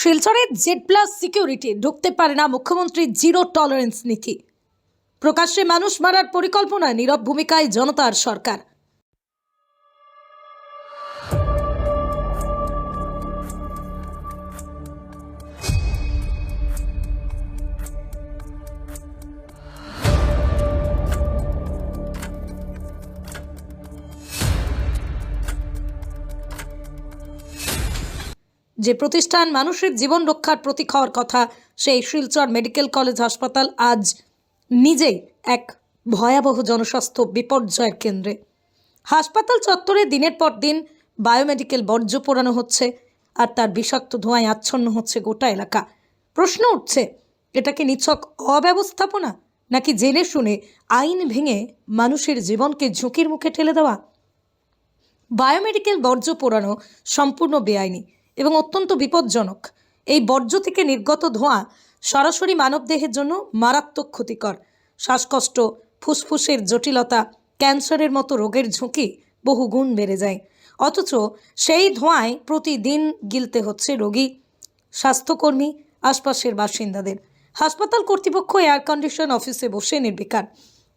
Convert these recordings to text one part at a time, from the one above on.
শিলচরে Z plus security ঢুকতে পারে না মুখ্যমন্ত্রী জিরো টলারেন্স নীতি। প্রকাশ্যে মানুষ মারার পরিকল্পনায় নীরব ভূমিকায় জনতার সরকার। যে প্রতিষ্ঠান মানুষের জীবন রক্ষার প্রতীক হওয়ার কথা, সেই শিলচর মেডিকেল কলেজ হাসপাতাল আজ নিজেই এক ভয়াবহ জনস্বাস্থ্য বিপর্যয়ের কেন্দ্রে। হাসপাতাল চত্বরে দিনের পর দিন বায়োমেডিকেল বর্জ্য পোড়ানো হচ্ছে আর তার বিষাক্ত ধোঁয়ায় আচ্ছন্ন হচ্ছে গোটা এলাকা। প্রশ্ন উঠছে, এটা কি নিছক অব্যবস্থাপনা নাকি জেনে শুনে আইন ভেঙে মানুষের জীবনকে ঝুঁকির মুখে ঠেলে দেওয়া? বায়োমেডিকেল বর্জ্য পোড়ানো সম্পূর্ণ বেআইনি। এবং অত্যন্ত বিপজ্জনক। এই বর্জ্য থেকে নির্গত ধোঁয়া সরাসরি মানবদেহের জন্য মারাত্মক ক্ষতিকর। শ্বাসকষ্ট, ফুসফুসের জটিলতা, ক্যান্সারের মতো রোগের ঝুঁকি বহু গুণ বেড়ে যায়। অথচ সেই ধোঁয়ায় প্রতিদিন গিলতে হচ্ছে রোগী, স্বাস্থ্যকর্মী, আশপাশের বাসিন্দাদের। হাসপাতাল কর্তৃপক্ষ এয়ার কন্ডিশন অফিসে বসে নির্বিকার।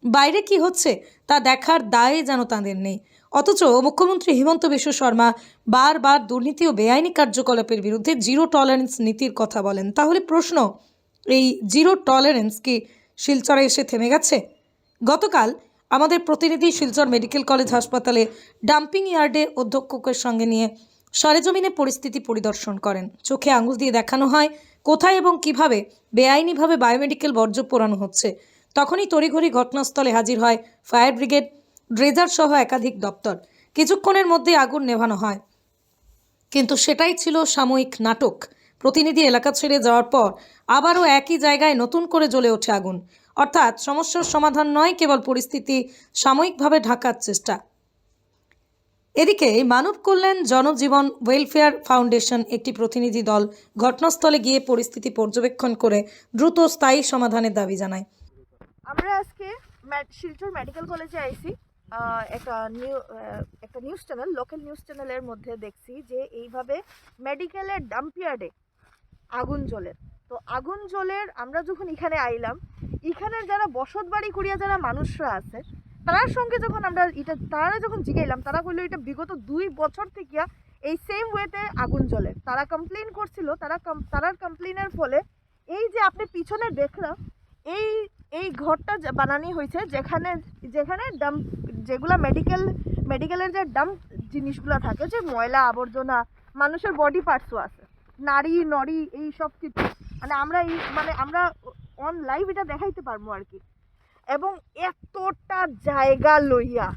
বাইরে কি হচ্ছে তা দেখার দায়ে যেন তাঁদের নেই। অথচ মুখ্যমন্ত্রী হিমন্ত বিশ্ব শর্মা বারবার দুর্নীতি ও বেআইনি কার্যকলাপের বিরুদ্ধে জিরো টলারেন্স নীতির কথা বলেন। তাহলে প্রশ্ন, এই জিরো টলারেন্স কি শিলচরে এসে থেমে গেছে? গতকাল আমাদের প্রতিনিধি শিলচর মেডিকেল কলেজ হাসপাতালে ডাম্পিং ইয়ার্ডে অধ্যক্ষকের সঙ্গে নিয়ে সরেজমিনে পরিস্থিতি পরিদর্শন করেন। চোখে আঙুল দিয়ে দেখানো হয় কোথায় এবং কীভাবে বেআইনিভাবে বায়োমেডিকেল বর্জ্য পোড়ানো হচ্ছে। তখনই তড়িঘড়ি ঘটনাস্থলে হাজির হয় ফায়ার ব্রিগেড ড্রেজার সহ একাধিক দপ্তর। কিছুক্ষণের মধ্যে আগুন নেভানো হয়। কিন্তু সেটাই ছিল সাময়িক নাটক। প্রতিনিধি এলাকা ছেড়ে যাওয়ার পর আবারও একই জায়গায় নতুন করে জ্বলে ওঠে আগুন। অর্থাৎ সমস্যার সমাধান নয় কেবল পরিস্থিতি সাময়িকভাবে ঢাকার চেষ্টা। এদিকে মানব কল্যাণ জনজীবন ওয়েলফেয়ার ফাউন্ডেশন একটি প্রতিনিধি দল ঘটনাস্থলে গিয়ে পরিস্থিতি পর্যবেক্ষণ করে দ্রুত স্থায়ী সমাধানের দাবি জানায়। আমরা আজকে শিলচর মেডিকেল কলেজে আহ, একটা নিউ একটা নিউজ চ্যানেল, লোকাল নিউজ চ্যানেলের মধ্যে দেখছি যে এইভাবে মেডিকেলের ডাম্পিয়ার্ডে আগুন জলের তো আগুন জলের আমরা যখন এখানে আইলাম, এখানের যারা বসত বাড়ি করিয়া যারা মানুষরা আছে, তার সঙ্গে যখন আমরা এটা, তারা যখন জিগাইলাম, তারা বলল এটা বিগত দুই বছর থেকে এই সেম ওয়েতে আগুন জ্বলে। তারা কমপ্লেন করছিল, তারা তারার কমপ্লেনের ফলে এই যে আপনি পিছনে দেখলাম, এই এই ঘরটা বানানি হয়েছে যেখানে যেখানে ডাম্প যেগুলা মেডিকেল মেডিকেলের যে ডাম্প জিনিসগুলো থাকে, যে ময়লা আবর্জনা, মানুষের বডি পার্টসও আছে। নারী নড়ি এই সব কিছু। মানে আমরা এই মানে আমরা অন লাইভ এটা দেখাইতে পারব আর কি। এবং এতটা জায়গা লইয়া,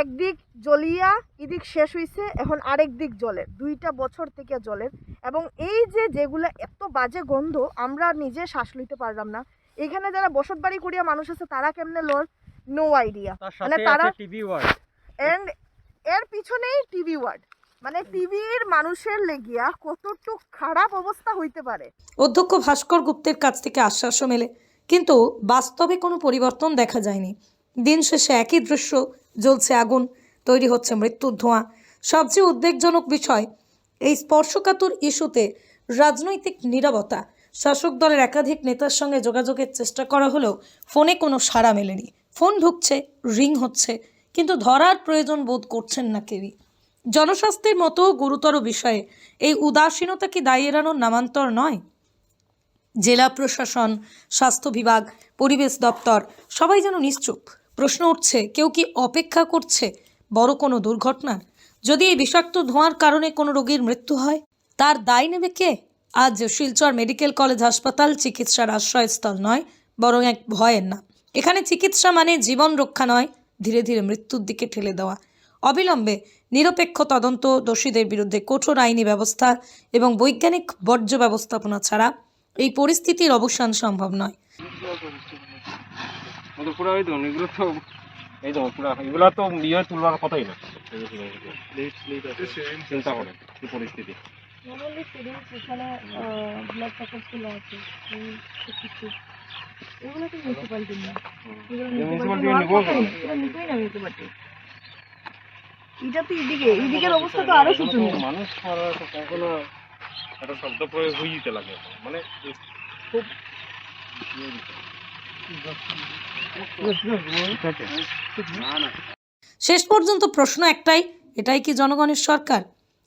একদিক জ্বলিয়া, এদিক শেষ হইছে, এখন আরেক দিক জলের দুইটা বছর থেকে জলের এবং এই যে যেগুলো এত বাজে গন্ধ, আমরা নিজে শ্বাস লইতে পারলাম না। এখানে যারা বসত বাড়ি করিয়া মানুষ আছে, তারা কেমনে লর নো আইডিয়া মানে তারা টিভি ওয়ার্ড এন্ড এর পিছনেই টিভি ওয়ার্ড মানে টিভির মানুষের লেগিয়া কতটুক খারাপ অবস্থা হইতে পারে? অধ্যক্ষ ভাস্কর গুপ্তের কাছ থেকে আশ্বাসও মেলে। কিন্তু বাস্তবে কোনো পরিবর্তন দেখা যায়নি। দিন শেষে একই দৃশ্য জ্বলছে আগুন তৈরি হচ্ছে মৃত্যুর ধোঁয়া। সবচেয়ে উদ্বেগজনক বিষয় এই স্পর্শকাতর ইস্যুতে রাজনৈতিক নীরবতা। শাসক দলের একাধিক নেতার সঙ্গে যোগাযোগের চেষ্টা করা হলেও ফোনে কোনো সাড়া মেলেনি। ফোন ঢুকছে, রিং হচ্ছে, কিন্তু ধরার প্রয়োজন বোধ করছেন না কেউই। জনস্বাস্থ্যের মতো গুরুতর বিষয়ে এই উদাসীনতা কি দায়ী এড়ানোর নামান্তর নয়? জেলা প্রশাসন, স্বাস্থ্য বিভাগ, পরিবেশ দপ্তর, সবাই যেন নিশ্চুপ। প্রশ্ন উঠছে, কেউ কি অপেক্ষা করছে বড় কোনো দুর্ঘটনার? যদি এই বিষাক্ত ধোঁয়ার কারণে কোনো রোগীর মৃত্যু হয়, তার দায় নেবে কে? আজ শিলচর মেডিকেল কলেজ হাসপাতাল চিকিৎসার আশ্রয়স্থল নয় বরং এক ভয়ের না এখানে চিকিৎসা মানে জীবন রক্ষা নয় ধীরে ধীরে মৃত্যুর দিকে ঠেলে দেওয়া। অবিলম্বে নিরপেক্ষ তদন্ত দোষীদের বিরুদ্ধে কঠোর আইনি ব্যবস্থা এবং বৈজ্ঞানিক বর্জ্য ব্যবস্থাপনা ছাড়া এই পরিস্থিতির অবসান সম্ভব নয়। এই তো পুরো এগুলো তো কথাই না। চিন্তা করে কি পরিস্থিতি। নর্মালি সিরিঞ্জ এখানে ব্লাড প্যাকেটগুলো আছে কিছু এগুলো তো মিউনিসিপালিটি না। নিবো না। নিতেই না মিউনিসিপালিটি এটা তো এদিকে এদিকের অবস্থা তো আরও শোচনীয় মানুষ মারা তো কখনো একটা শব্দ প্রয়োগ হয়ে যেতে লাগে। মানে খুব শেষ পর্যন্ত প্রশ্ন একটাই এটাই কি জনগণের সরকার?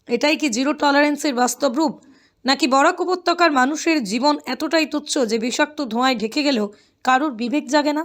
এটাই কি জিরো টলারেন্সের বাস্তব রূপ? নাকি বরাক উপত্যকার মানুষের জীবন এতটাই তুচ্ছ যে বিষাক্ত ধোঁয়ায় ঢেকে গেলেও কারোর বিবেক জাগে না?